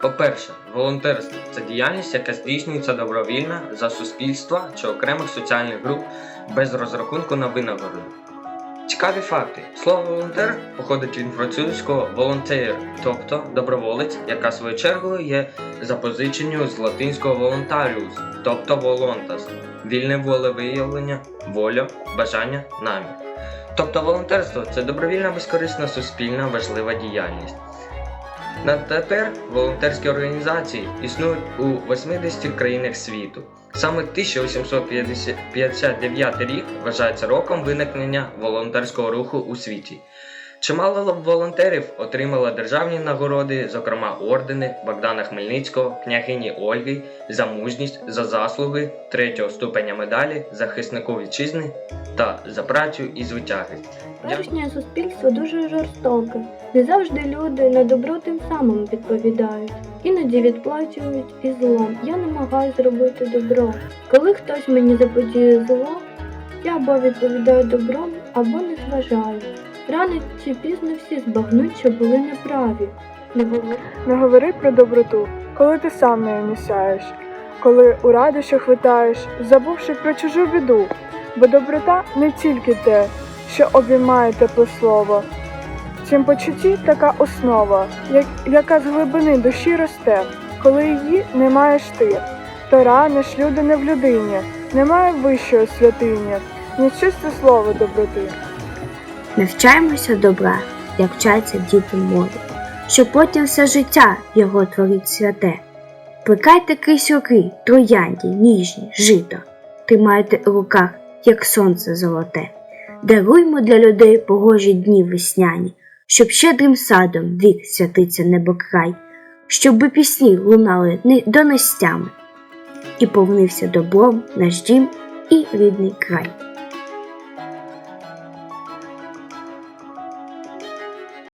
По-перше, волонтерство це діяльність, яка здійснюється добровільно за суспільства чи окремих соціальних груп без розрахунку на винагороду. Цікаві факти. Слово волонтер походить від французького volunteer, тобто доброволець, яка своєю чергою є запозиченню з латинського voluntarius, тобто voluntas, вільне волевиявлення, воля, бажання, намір. Тобто волонтерство це добровільна безкорисна суспільна важлива діяльність. На тепер волонтерські організації існують у 80 країнах світу. Саме 1859 рік вважається роком виникнення волонтерського руху у світі. Чимало волонтерів отримали державні нагороди, зокрема ордени Богдана Хмельницького, княгині Ольги за мужність, за заслуги третього ступеня медалі захиснику вітчизни та за працю і звитяги. Теперішнє суспільство дуже жорстоке. Не завжди люди на добро тим самим відповідають. Іноді відплачують і злом. Я намагаюся зробити добро. Коли хтось мені заподіє зло, я або відповідаю добром, або не зважаю. Рано чи пізно всі збагнуть, що були неправі. Не говори Не говори про доброту, коли ти сам нею не сяєш, коли у радощах витаєш, забувши про чужу біду, бо доброта не тільки те, що обіймає тепле слово. Цім почутті така основа, як- яка з глибини душі росте, коли її не маєш ти, то раниш люди не в людині, немає вищої святині, ніж чисте слово доброти. Навчаємося добра, як вчаться діти морі, щоб потім все життя його творить святе. Плекайте кисюки, троянді, ніжні, жито, тримайте у руках, як сонце золоте. Даруймо для людей погожі дні весняні, щоб щедрим садом вік святиться небокрай, щоби пісні лунали не донестями, і повнився добром наш дім і рідний край.